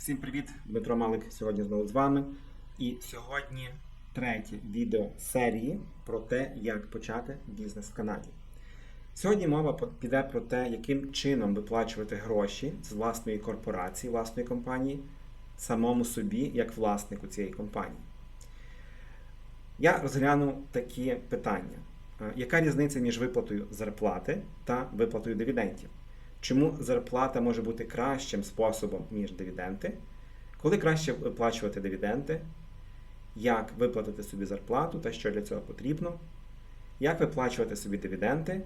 Всім привіт! Дмитро Малик сьогодні знову з вами. І сьогодні третє відео серії про те, як почати бізнес в Канаді. Сьогодні мова піде про те, яким чином виплачувати гроші з власної корпорації, власної компанії, самому собі, як власнику цієї компанії. Я розгляну такі питання. Е, Яка різниця між виплатою зарплати та виплатою дивідендів? Чому зарплата може бути кращим способом, ніж дивіденти? Коли краще виплачувати дивіденти? Як виплатити собі зарплату та що для цього потрібно? Як виплачувати собі дивіденти?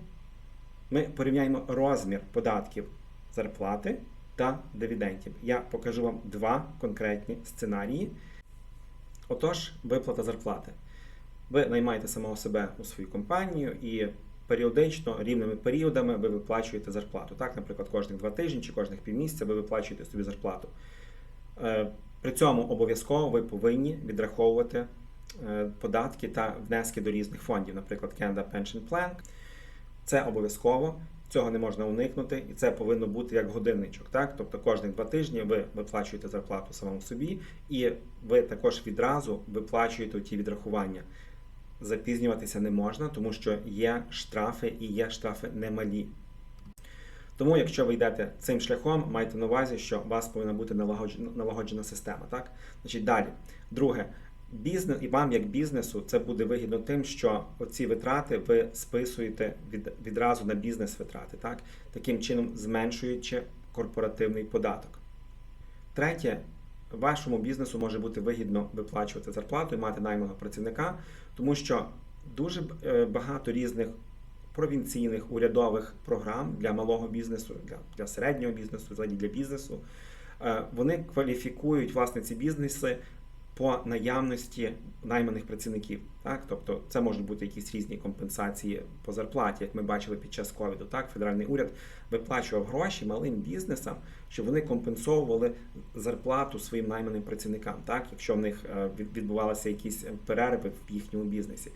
Ми порівняємо розмір податків зарплати та дивідендів. Я покажу вам два конкретні сценарії. Отож, виплата зарплати. Ви наймаєте самого себе у свою компанію і періодично рівними періодами ви виплачуєте зарплату. Так, наприклад, кожних два тижні чи кожних півмісяця ви виплачуєте собі зарплату. Е, При цьому обов'язково ви повинні відраховувати е, податки та внески до різних фондів, наприклад, Canada Pension Plan. Це обов'язково, цього не можна уникнути, і це повинно бути як годинничок. Так? Тобто кожних два тижні ви виплачуєте зарплату самому собі, і ви також відразу виплачуєте ті відрахування. Запізнюватися не можна, тому що є штрафи і є штрафи немалі. Тому, якщо ви йдете цим шляхом, майте на увазі, що у вас повинна бути налагоджена, налагоджена система. Так? Значить, далі. Друге, бізнес і вам, як бізнесу, це буде вигідно тим, що оці витрати ви списуєте від, відразу на бізнес-витрати, так? таким чином зменшуючи корпоративний податок. Третє, вашому бізнесу може бути вигідно виплачувати зарплату і мати найманого працівника, тому що дуже е, багато різних провінційних урядових програм для малого бізнесу, для, для середнього бізнесу, для бізнесу. е, Вони кваліфікують власне ці бізнеси по наявності найманих працівників. Так? Тобто це можуть бути якісь різні компенсації по зарплаті, як ми бачили під час ковіду. Так? Федеральний уряд виплачував гроші малим бізнесам, щоб вони компенсовували зарплату своїм найманим працівникам, так? якщо в них е, відбувалися якісь перерви в їхньому бізнесі.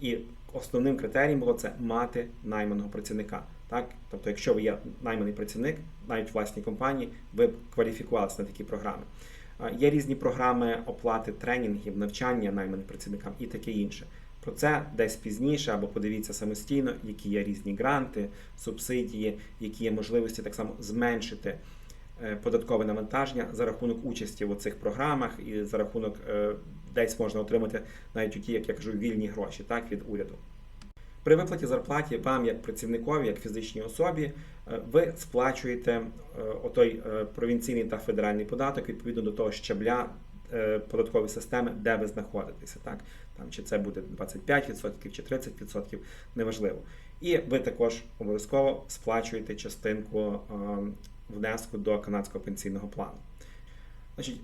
І основним критерієм було це мати найманого працівника. Так? Тобто, якщо ви є найманий працівник, навіть власній компанії, ви кваліфікувалися на такі програми. Є різні програми оплати тренінгів, навчання найманим працівникам і таке інше. Про це десь пізніше або подивіться самостійно, які є різні гранти, субсидії, які є можливості так само зменшити е, податкове навантаження за рахунок участі в цих програмах і за рахунок е, десь можна отримати навіть у ті, як я кажу, вільні гроші так, від уряду. При виплаті зарплаті вам, як працівникові, як фізичній особі, е, ви сплачуєте е, отой е, провінційний та федеральний податок відповідно до того щабля податкової системи, де ви знаходитеся. Так? Там, чи це буде 25% чи 30%, неважливо. І ви також обов'язково сплачуєте частинку внеску до канадського пенсійного плану. Значить,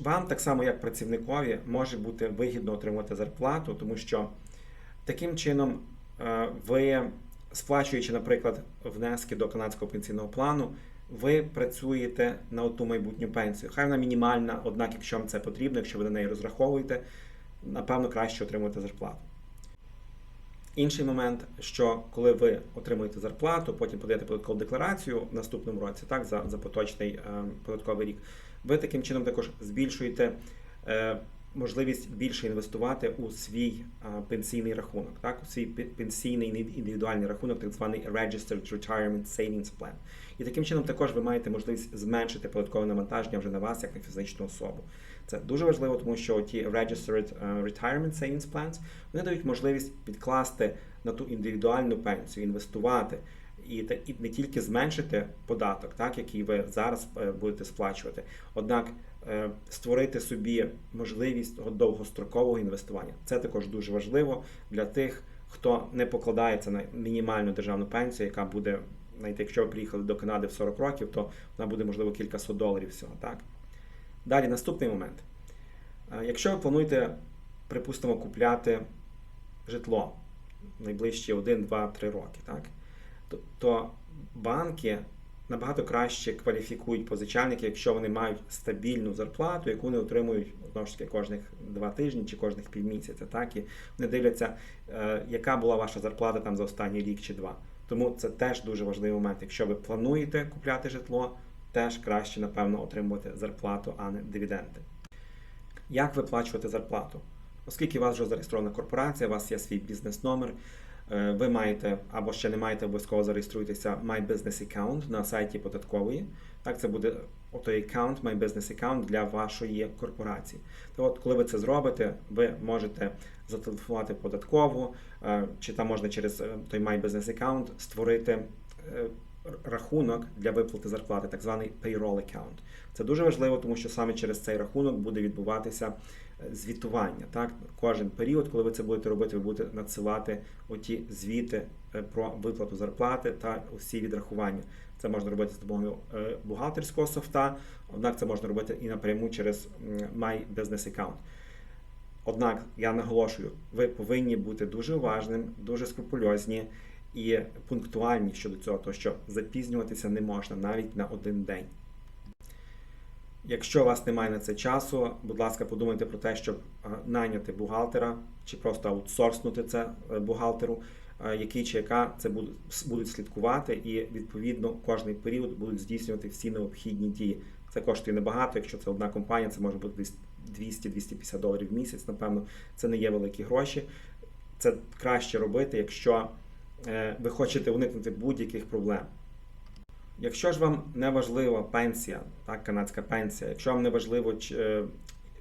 вам так само, як працівникові, може бути вигідно отримувати зарплату, тому що таким чином ви, сплачуючи, наприклад, внески до канадського пенсійного плану, ви працюєте на ту майбутню пенсію. Хай вона мінімальна, однак, якщо вам це потрібно, якщо ви на неї розраховуєте, напевно, краще отримувати зарплату. Інший момент, що коли ви отримуєте зарплату, потім подаєте податкову декларацію в наступному році, так, за, за поточний е, податковий рік, ви таким чином також збільшуєте е, можливість більше інвестувати у свій пенсійний рахунок, так, у свій пе- пенсійний індивідуальний рахунок, так званий Registered Retirement Savings Plan. І таким чином також ви маєте можливість зменшити податкове навантаження вже на вас, як на фізичну особу. Це дуже важливо, тому що ті Registered Retirement Savings Plans вони дають можливість підкласти на ту індивідуальну пенсію, інвестувати і, і не тільки зменшити податок, так, який ви зараз е, будете сплачувати, однак створити собі можливість довгострокового інвестування. Це також дуже важливо для тих, хто не покладається на мінімальну державну пенсію, яка буде, навіть якщо ви приїхали до Канади в 40 років, то вона буде можливо кількасот доларів всього. Так? Далі наступний момент. Е, Якщо ви плануєте, припустимо, купляти житло найближчі 1, 2, 3 роки, так? то, то банки набагато краще кваліфікують позичальники, якщо вони мають стабільну зарплату, яку вони отримують знову ж таки кожних два тижні чи кожних півмісяця. Так? І вони дивляться, е, яка була ваша зарплата там за останній рік чи два. Тому це теж дуже важливий момент. Якщо ви плануєте купляти житло, теж краще, напевно, отримувати зарплату, а не дивіденди. Як виплачувати зарплату? Оскільки у вас вже зареєстрована корпорація, у вас є свій бізнес-номер, ви маєте або ще не маєте, обов'язково зареєструйтеся My Business Account на сайті податкової. Так, це буде отой аккаунт, My Business Account для вашої корпорації. То от, коли ви це зробите, ви можете зателефонувати податкову, е, чи там можна через е, той My Business Account створити е, рахунок для виплати зарплати, так званий payroll account. Це дуже важливо, тому що саме через цей рахунок буде відбуватися е, звітування. Так, кожен період, коли ви це будете робити, ви будете надсилати оті звіти е, про виплату зарплати та усі відрахування. Це можна робити з допомогою е, бухгалтерського софта, однак це можна робити і напряму через My Business Account. Однак я наголошую, ви повинні бути дуже уважним, дуже скрупульозні і пунктуальні щодо цього, тому що запізнюватися не можна навіть на один день. Якщо у вас немає на це часу, будь ласка, подумайте про те, щоб е, найняти бухгалтера чи просто аутсорснути це е, бухгалтеру, е, який чи яка це будуть, слідкувати, і відповідно кожний період будуть здійснювати всі необхідні дії. Це коштує небагато. Якщо це одна компанія, це може бути десь 200-250 доларів в місяць. Напевно, це не є великі гроші. Це краще робити, якщо ви хочете уникнути будь-яких проблем. Якщо ж вам не важлива пенсія, так, канадська пенсія, якщо вам не важливо е,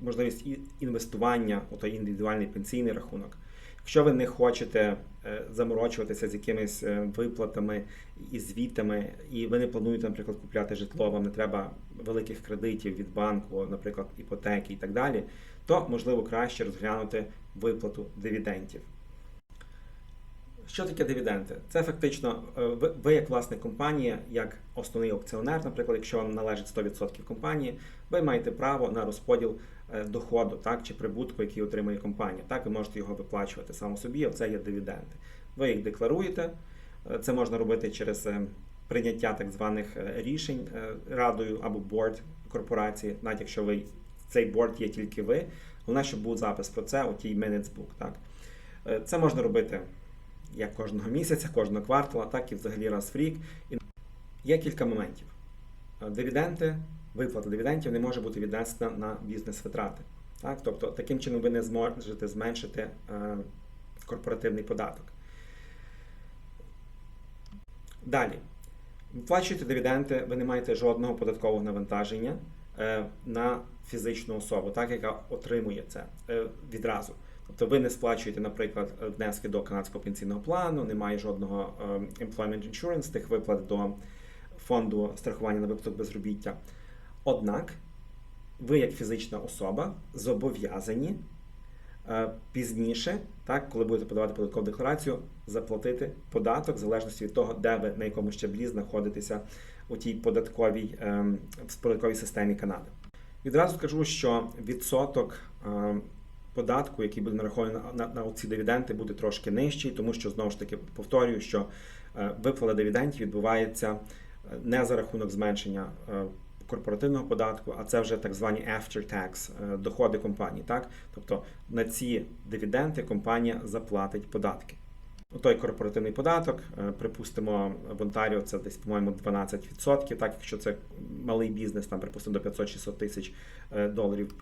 можливість інвестування у той індивідуальний пенсійний рахунок, якщо ви не хочете е, заморочуватися з якимись е, виплатами і звітами, і ви не плануєте, наприклад, купляти житло, вам не треба великих кредитів від банку, наприклад, іпотеки і так далі, то можливо краще розглянути виплату дивідендів. Що таке дивіденди? Це фактично е, ви, як власник компанії, як основний акціонер, наприклад, якщо вам належить 100% компанії, ви маєте право на розподіл е, доходу, так чи прибутку, який отримує компанія. Так, ви можете його виплачувати само собі, а це є дивіденди. Ви їх декларуєте. Е, Це можна робити через прийняття так званих рішень радою або борд корпорації, навіть якщо ви цей борд є тільки ви. Головне, щоб був запис про це у тій book. Так. Це можна робити як кожного місяця, кожного квартала, так і взагалі раз в рік. І є кілька моментів. Е, Дивіденти, виплата дивідендів не може бути віднесена на бізнес-витрати. Так? Тобто, таким чином ви не зможете зменшити е, корпоративний податок. Далі. Виплачуєте дивіденди, ви не маєте жодного податкового навантаження е, на фізичну особу, так, яка отримує це відразу. Тобто ви не сплачуєте, наприклад, внески до канадського пенсійного плану, немає жодного е, employment insurance, тих виплат до фонду страхування на випадок безробіття. Однак, ви, як фізична особа, зобов'язані е, пізніше, так, коли будете подавати податкову декларацію, заплатити податок в залежності від того, де ви на якому щаблі знаходитеся у тій податковій, ем, в податковій системі Канади. Відразу скажу, що відсоток ем, податку, який буде нарахований на, на, на ці дивіденди, буде трошки нижчий, тому що знову ж таки повторюю, що е, виплата дивідендів відбувається е, не за рахунок зменшення е, корпоративного податку, а це вже так звані after tax е, доходи компанії. Так? Тобто на ці дивіденди компанія заплатить податки. Той корпоративний податок, е, припустимо, в Онтаріо це десь, по-моєму, 12%, так, якщо це малий бізнес, там, припустимо, до 500-600 тисяч е, доларів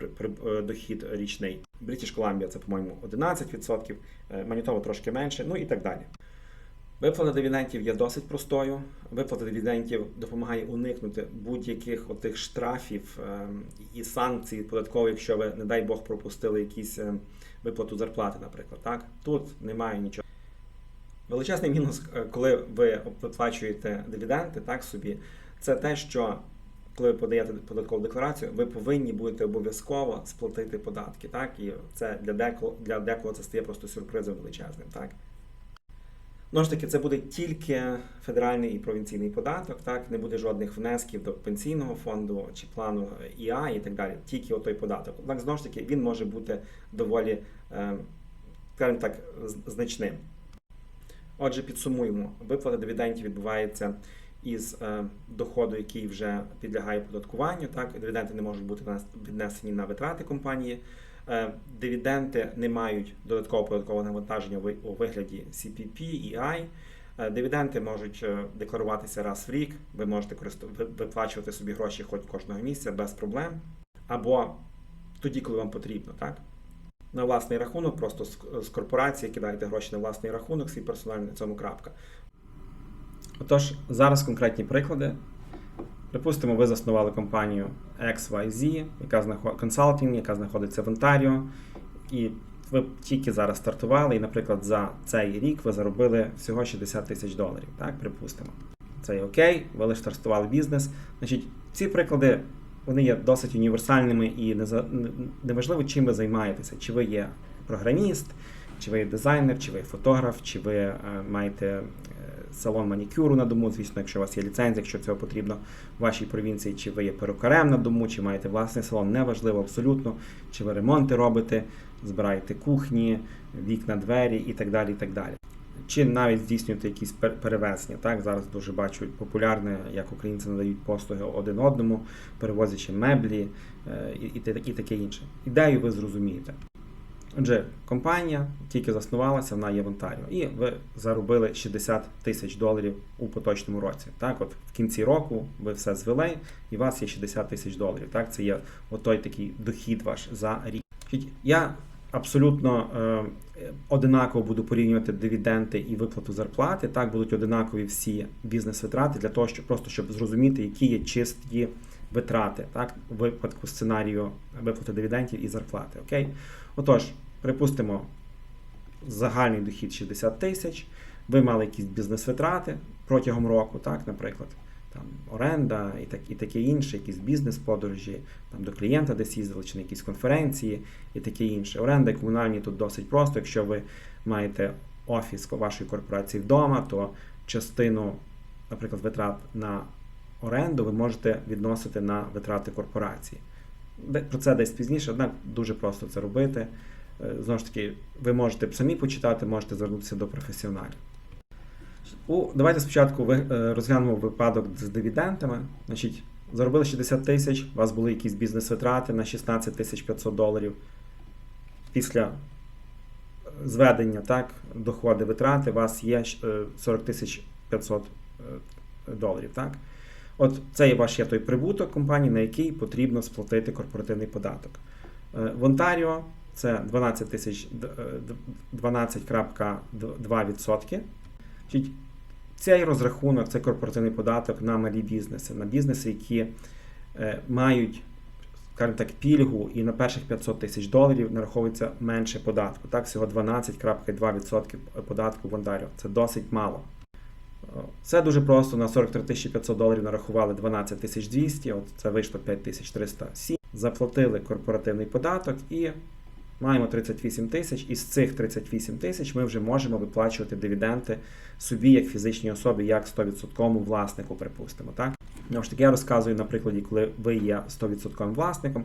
е, дохід річний. Брitish Columbia це, по-моєму, 11%, е, Манітоба трошки менше, ну і так далі. Виплата дивідендів є досить простою. Виплата дивідендів допомагає уникнути будь-яких отих штрафів ем, і санкцій податкових, якщо ви, не дай Бог, пропустили якісь ем, виплату зарплати, наприклад. Так? Тут немає нічого. Величезний мінус, е, коли ви виплачуєте дивіденди так собі, це те, що коли ви подаєте податкову декларацію, ви повинні будете обов'язково сплатити податки. Так? І це для декого, для декого це стає просто сюрпризом величезним. Так? Знову ж таки, це буде тільки федеральний і провінційний податок, так не буде жодних внесків до пенсійного фонду чи плану ІА і так далі. Тільки отой податок. Однак знову ж таки він може бути доволі, е, скажімо так, значним. Отже, підсумуємо, виплата дивідендів відбувається із е, доходу, який вже підлягає податкуванну. Так, дивіденди не можуть бути віднесені на витрати компанії. Е, Дивіденди не мають додаткового податкового навантаження у вигляді CPP і I. Е, Дивіденди можуть декларуватися раз в рік. Ви можете виплачувати собі гроші хоч кожного місяця без проблем. Або тоді, коли вам потрібно, так? На власний рахунок, просто з, корпорації кидаєте гроші на власний рахунок, свій персональний на цьому крапка. Отож, зараз конкретні приклади. Припустимо, ви заснували компанію XYZ, яка знаход... консалтинг, яка знаходиться в Онтаріо, і ви тільки зараз стартували, і, наприклад, за цей рік ви заробили всього 60 тисяч доларів. Так, припустимо. Це є окей, ви лише стартували бізнес. Значить, ці приклади вони є досить універсальними і не неважливо, чим ви займаєтеся. Чи ви є програміст, чи ви є дизайнер, чи ви є фотограф, чи ви е, маєте е, салон манікюру на дому, звісно, якщо у вас є ліцензія, якщо цього потрібно в вашій провінції, чи ви є перукарем на дому, чи маєте власний салон, неважливо абсолютно, чи ви ремонти робите, збираєте кухні, вікна, двері і так далі. і так далі. Чи навіть здійснюєте якісь перевезення. Так, зараз дуже бачу популярне, як українці надають послуги один одному, перевозячи меблі е, і, і таке інше. Ідею ви зрозумієте. Отже, компанія тільки заснувалася, вона є в Онтаріо, і ви заробили 60 тисяч доларів у поточному році. Так, от в кінці року ви все звели, і у вас є 60 тисяч доларів. Так, це є отой такий дохід ваш за рік. Я абсолютно е, одинаково буду порівнювати дивіденди і виплату зарплати. Так, будуть одинакові всі бізнес-витрати для того, щоб просто щоб зрозуміти, які є чисті витрати, так, в випадку сценарію виплати дивідендів і зарплати. Окей? Отож, припустимо, загальний дохід 60 тисяч, ви мали якісь бізнес-витрати протягом року, так, наприклад, там, оренда і, так, і таке інше, якісь бізнес-подорожі, там, до клієнта десь їздили, чи на якісь конференції і таке інше. Оренда комунальні тут досить просто. Якщо ви маєте офіс вашої корпорації вдома, то частину, наприклад, витрат на оренду ви можете відносити на витрати корпорації. Про це десь пізніше, однак дуже просто це робити. Е, Знову ж таки, ви можете самі почитати, можете звернутися до професіоналів. У, давайте спочатку е, розглянемо випадок з дивідендами. Значить, заробили 60 тисяч, у вас були якісь бізнес-витрати на 16 тисяч 500 доларів. Після зведення так, доходи витрати, у вас є е, 40 тисяч 500 е, доларів. Так? От це є ваш є той прибуток компанії, на який потрібно сплатити корпоративний податок. Е, В Онтаріо це 12 тисяч д- е, д- 12,2%. Значить, Цей розрахунок, це корпоративний податок на малі бізнеси, на бізнеси, які е, мають, скажімо так, пільгу і на перших 500 тисяч доларів нараховується менше податку. Так, всього 12,2% податку в Онтаріо. Це досить мало. Це дуже просто. На 43 тисячі 500 доларів нарахували 12 тисяч 200, от це вийшло 5307. Заплатили корпоративний податок і маємо 38 тисяч. Із цих 38 тисяч ми вже можемо виплачувати дивіденди собі як фізичній особі, як 100% власнику, припустимо. Так? Знову ж таки, я розказую на прикладі, коли ви є 100% власником.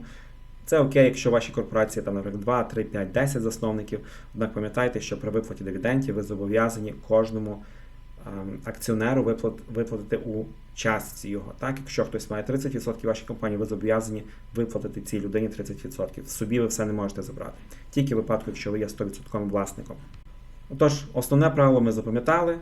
Це окей, якщо ваші корпорації там, наприклад, 2, 3, 5, 10 засновників. Однак пам'ятайте, що при виплаті дивідендів ви зобов'язані кожному акціонеру виплат, виплатити у частці його. Так, якщо хтось має 30% вашій компанії, ви зобов'язані виплатити цій людині 30%. Собі ви все не можете забрати. Тільки в випадку, якщо ви є 100% власником. Отож, основне правило ми запам'ятали.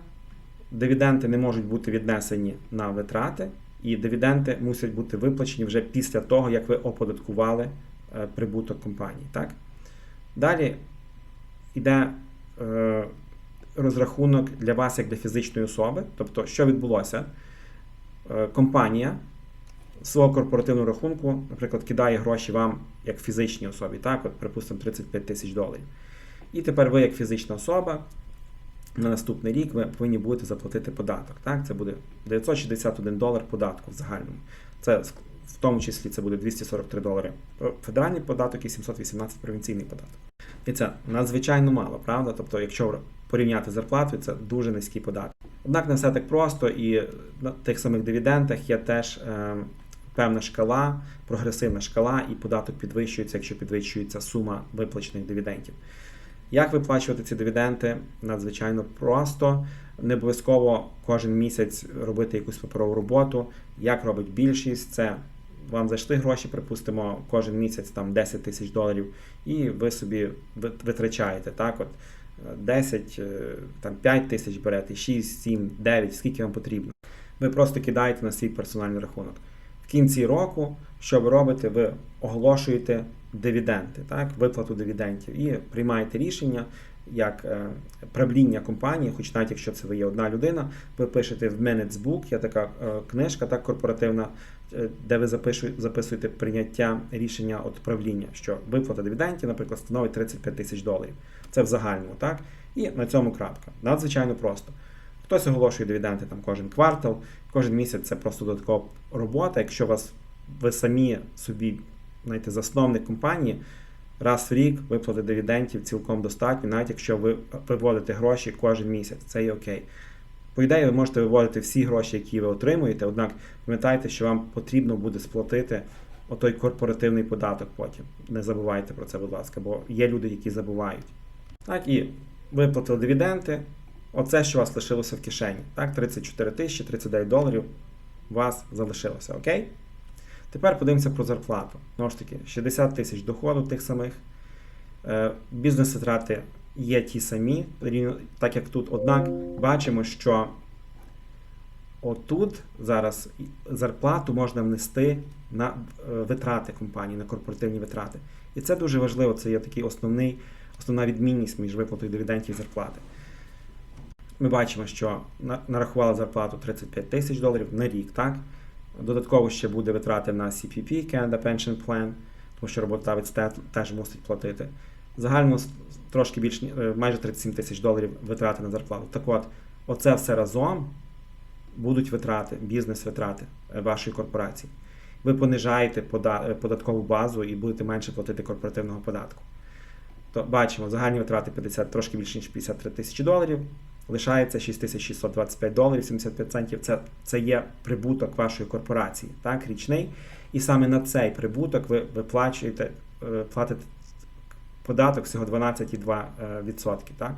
Дивіденди не можуть бути віднесені на витрати, і дивіденди мусять бути виплачені вже після того, як ви оподаткували е, прибуток компанії. Так? Далі йде е, розрахунок для вас як для фізичної особи. Тобто, що відбулося? Е, компанія свого корпоративного рахунку, наприклад, кидає гроші вам як фізичній особі, так, от, припустимо, 35 тисяч доларів. І тепер ви, як фізична особа, на наступний рік ви повинні будете заплатити податок. Так? Це буде 961 долар податку в загальному. Це в тому числі це буде 243 долари федеральний податок і 718 провінційний податок. І це надзвичайно мало, правда? Тобто, якщо порівняти зарплатою, це дуже низький податок. Однак не все так просто, і на тих самих дивідендах є теж е, певна шкала, прогресивна шкала, і податок підвищується, якщо підвищується сума виплачених дивідендів. Як виплачувати ці дивіденди? Надзвичайно просто. Не обов'язково кожен місяць робити якусь паперову роботу. Як робить більшість, це вам зайшли гроші, припустимо, кожен місяць там 10 тисяч доларів, і ви собі витрачаєте. Так, от 10, е, там 5 тисяч берете, 6, 7, 9, скільки вам потрібно. Ви просто кидаєте на свій персональний рахунок. В кінці року, що ви робите, ви оголошуєте дивіденди, так, виплату дивідендів і приймаєте рішення як е, правління компанії, хоч навіть якщо це ви є одна людина, ви пишете в Minutes Book, є така е, книжка, так корпоративна, де ви записуєте прийняття рішення от правління, що виплата дивідендів, наприклад, становить 35 тисяч доларів. Це в загальному, так? І на цьому крапка. Надзвичайно просто. Хтось оголошує дивіденди там кожен квартал, кожен місяць це просто додаткова робота. Якщо вас ви самі собі знаєте, засновник компанії, раз в рік виплати дивідендів цілком достатньо, навіть якщо ви виводите гроші кожен місяць, це є окей. По ідеї, ви можете виводити всі гроші, які ви отримуєте, однак пам'ятайте, що вам потрібно буде сплатити отой корпоративний податок потім. Не забувайте про це, будь ласка, бо є люди, які забувають. Так, і виплатили дивіденди. Оце, що у вас лишилося в кишені. Так, 34 тисячі 39 доларів у вас залишилося, окей? Тепер подивимося про зарплату. Знову ж таки, 60 тисяч доходу тих самих. Е, Бізнес-витрати є ті самі, так як тут. Однак бачимо, що отут зараз зарплату можна внести на е, витрати компанії, на корпоративні витрати. І це дуже важливо, це є такий основний, основна відмінність між виплатою дивідендів і зарплати. Ми бачимо, що на- нарахували зарплату 35 тисяч доларів на рік, так? Додатково ще буде витрати на CPP, Canada Pension Plan, тому що роботодавець теж мусить платити. Загально трошки більш е, майже 37 тисяч доларів витрати на зарплату. Так от, оце все разом будуть витрати, бізнес-витрати е, вашої корпорації. Ви понижаєте е, податкову базу і будете менше платити корпоративного податку. То бачимо, загальні витрати 50, трошки більше ніж 53 тисячі доларів. Лишається 6625 доларів 75 центів. Це, це є прибуток вашої корпорації, так, річний. І саме на цей прибуток ви виплачуєте, е, платите податок всього 12,2%. Так?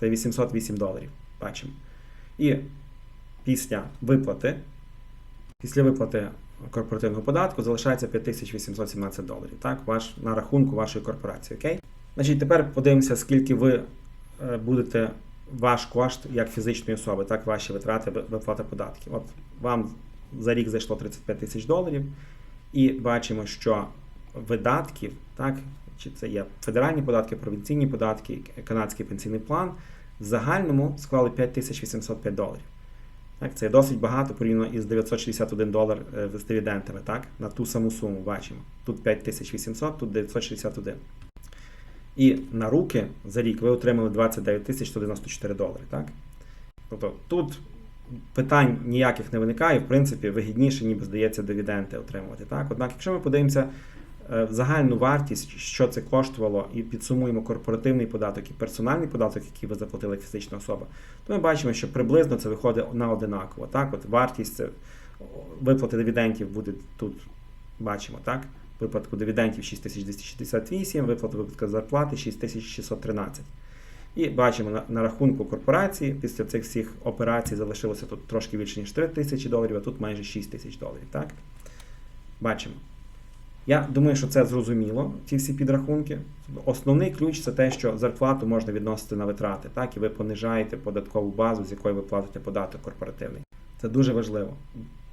Це 808 доларів. Бачимо. І після виплати, після виплати корпоративного податку залишається 5817 доларів. Так, ваш, на рахунку вашої корпорації. Окей? Значить, тепер подивимося, скільки ви е, будете ваш кошт як фізичної особи, так, ваші витрати виплата податків. От вам за рік зайшло 35 тисяч доларів, і бачимо, що видатків, так, чи це є федеральні податки, провінційні податки, канадський пенсійний план, в загальному склали 5805 доларів. Так, це досить багато порівняно із 961 долар е, з дивідендами, так, на ту саму суму бачимо. Тут 5800, тут 961. І на руки за рік ви отримали 29 тисяч 194 долари. Так? Тобто тут питань ніяких не виникає, в принципі, вигідніше, ніби здається, дивіденди отримувати. Так? Однак, якщо ми подивимося загальну вартість, що це коштувало, і підсумуємо корпоративний податок і персональний податок, який ви заплатили фізична особа, то ми бачимо, що приблизно це виходить на одинаково. Так? От вартість це, виплати дивідендів буде тут, бачимо, так? випадку дивідендів 6268, виплата випадку зарплати 6613. І бачимо на, на рахунку корпорації після цих всіх операцій залишилося тут трошки більше, ніж 3 тисячі доларів, а тут майже 6 тисяч доларів. Так? Бачимо. Я думаю, що це зрозуміло, ці всі підрахунки. Основний ключ це те, що зарплату можна відносити на витрати, так, і ви понижаєте податкову базу, з якої ви платите податок корпоративний. Це дуже важливо.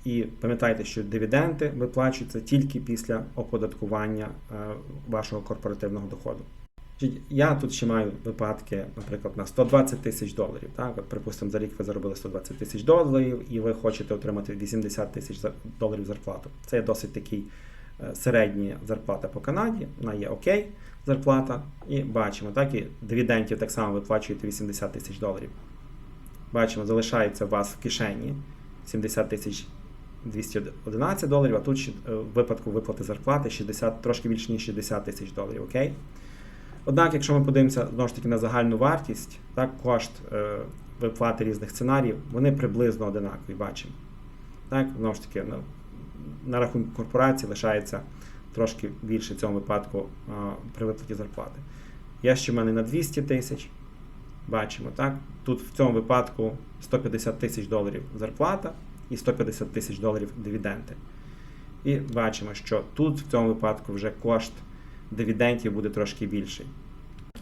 І пам'ятайте, що дивіденди виплачуються тільки після оподаткування е, вашого корпоративного доходу. Я тут ще маю випадки, наприклад, на 120 тисяч доларів. Так? Припустимо, за рік ви заробили 120 тисяч доларів і ви хочете отримати 80 тисяч доларів зарплату. Це є досить такий середня зарплата по Канаді, вона є окей зарплата. І бачимо, так, і дивідендів так само виплачуєте 80 тисяч доларів. Бачимо, залишається у вас в кишені 70 тисяч 211 доларів, а тут е, в випадку виплати зарплати 60, трошки більше ніж 60 тисяч доларів. Окей? Однак, якщо ми подивимося знову ж таки на загальну вартість, так, кошт е, виплати різних сценаріїв, вони приблизно одинакові, бачимо. Так, знову ж таки, на, на рахунку корпорації лишається трошки більше в цьому випадку при виплаті зарплати. Є ще в мене на 200 тисяч. Бачимо, так? Тут в цьому випадку 150 тисяч доларів зарплата і 150 тисяч доларів дивіденди. І бачимо, що тут в цьому випадку вже кошт дивідендів буде трошки більший.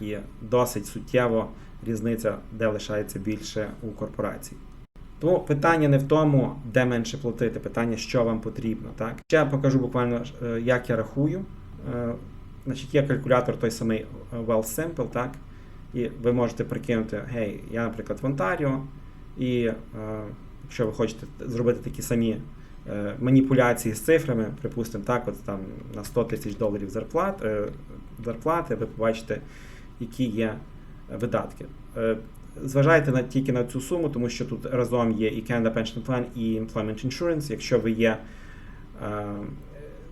І досить суттєво різниця, де лишається більше у корпорації. Тому питання не в тому, де менше платити, питання, що вам потрібно. Так? Ще покажу буквально, е, як я рахую. Е, Значить, є калькулятор той самий е, Well Simple, так? І ви можете прикинути, гей, я, наприклад, в Онтаріо, і якщо ви хочете зробити такі самі маніпуляції з цифрами, припустимо, так, от там на 100 тисяч доларів зарплат, зарплати, ви побачите, які є видатки. Зважайте на, тільки на цю суму, тому що тут разом є і Canada Pension Plan, і Employment Insurance. Якщо ви є е,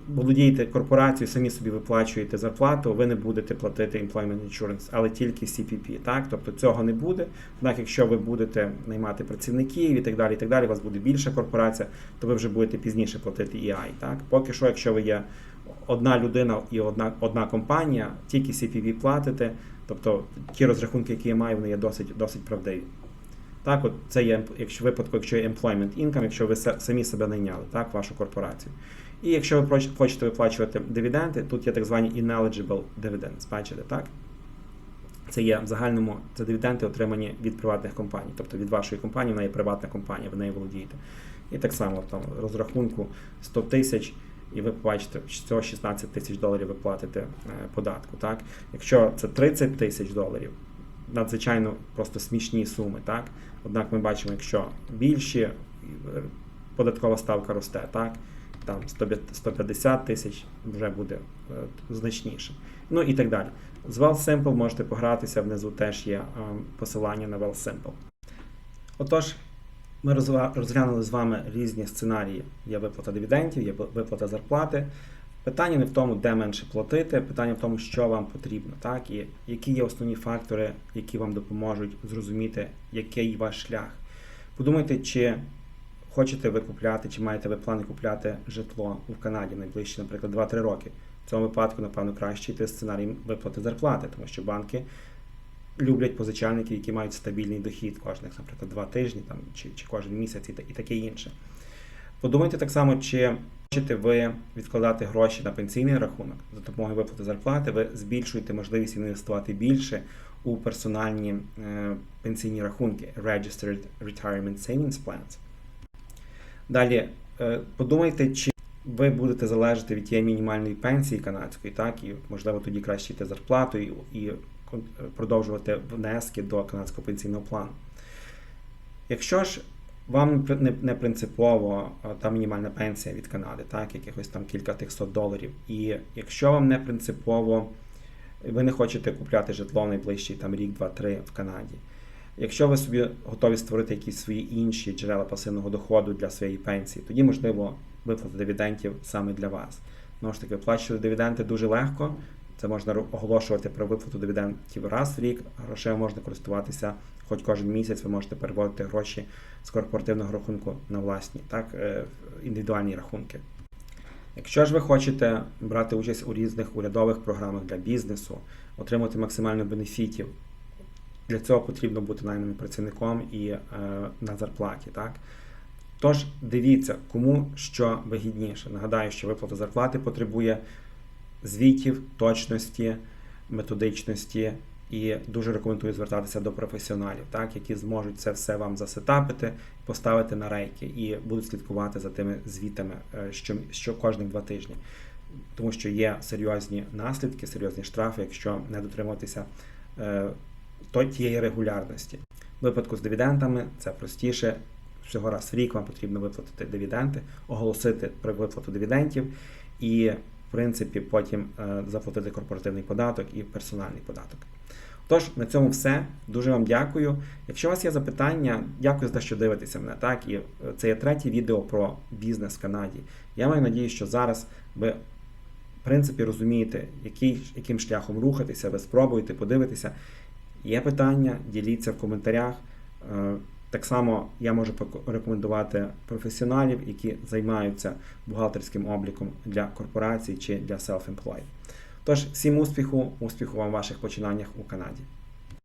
володієте корпорацією, самі собі виплачуєте зарплату, ви не будете платити Employment Insurance, але тільки CPP. Так? Тобто цього не буде. Однак, якщо ви будете наймати працівників і так далі, і так далі, у вас буде більша корпорація, то ви вже будете пізніше платити EI. Так? Поки що, якщо ви є одна людина і одна, одна компанія, тільки CPP платите, тобто ті розрахунки, які я маю, вони є досить, досить правдиві. Так, от це є якщо випадку, якщо є employment income, якщо ви самі себе найняли, так, вашу корпорацію. І якщо ви хочете виплачувати дивіденди, тут є так звані ineligible dividends, бачите, так? Це є в загальному це дивіденди, отримані від приватних компаній, тобто від вашої компанії, вона є приватна компанія, ви нею володієте. І так само там розрахунку 100 тисяч, і ви побачите, що цього 16 тисяч доларів ви платите е, податку. Так? Якщо це 30 тисяч доларів, надзвичайно просто смішні суми. Так? Однак ми бачимо, якщо більші, е, податкова ставка росте, так? там 150 тисяч вже буде е, значніше. Ну і так далі. З WellSimple можете погратися, внизу теж є посилання на WellSimple. Отож, ми розглянули з вами різні сценарії. Є виплата дивідендів, є виплата зарплати. Питання не в тому, де менше платити, питання в тому, що вам потрібно, так? І які є основні фактори, які вам допоможуть зрозуміти, який ваш шлях. Подумайте, чи хочете ви купляти, чи маєте ви плани купляти житло в Канаді найближчі, наприклад, 2-3 роки. В цьому випадку, напевно, краще йти сценарій виплати зарплати, тому що банки люблять позичальників, які мають стабільний дохід кожних, наприклад, два тижні там, чи, чи кожен місяць і, таке інше. Подумайте так само, чи хочете ви відкладати гроші на пенсійний рахунок за допомогою виплати зарплати, ви збільшуєте можливість інвестувати більше у персональні е, пенсійні рахунки Registered Retirement Savings Plans. Далі е, подумайте, чи ви будете залежати від тієї мінімальної пенсії канадської, так, і можливо тоді краще йти зарплату і, і продовжувати внески до канадського пенсійного плану. Якщо ж вам не при- не, не принципово та мінімальна пенсія від Канади, так, якихось там кілька тих сот доларів, і якщо вам не принципово, ви не хочете купляти житло в найближчий там рік, два, три в Канаді. Якщо ви собі готові створити якісь свої інші джерела пасивного доходу для своєї пенсії, тоді можливо виплата дивідендів саме для вас. Знову ж таки, виплачувати дивіденди дуже легко. Це можна оголошувати про виплату дивідендів раз в рік. Грошей можна користуватися хоч кожен місяць. Ви можете переводити гроші з корпоративного рахунку на власні, так, е, індивідуальні рахунки. Якщо ж ви хочете брати участь у різних урядових програмах для бізнесу, отримати максимально бенефітів, для цього потрібно бути найманим працівником і е, на зарплаті. Так? Тож дивіться, кому що вигідніше. Нагадаю, що виплата зарплати потребує звітів, точності, методичності. І дуже рекомендую звертатися до професіоналів, так, які зможуть це все вам засетапити, поставити на рейки і будуть слідкувати за тими звітами е, що, що кожних два тижні. Тому що є серйозні наслідки, серйозні штрафи, якщо не дотримуватися е, то тієї регулярності. В випадку з дивідендами це простіше. Всього раз в рік вам потрібно виплатити дивіденди, оголосити про виплату дивідендів і, принципі, потім е, заплатити корпоративний податок і персональний податок. Тож, на цьому все. Дуже вам дякую. Якщо у вас є запитання, дякую за те, що дивитеся мене. Так, і е, це є третє відео про бізнес в Канаді. Я маю надію, що зараз ви в принципі розумієте, який, яким шляхом рухатися, ви спробуєте, подивитеся. Є питання, діліться в коментарях. Так само я можу порекомендувати професіоналів, які займаються бухгалтерським обліком для корпорацій чи для self-employed. Тож, всім успіху, успіху вам в ваших починаннях у Канаді.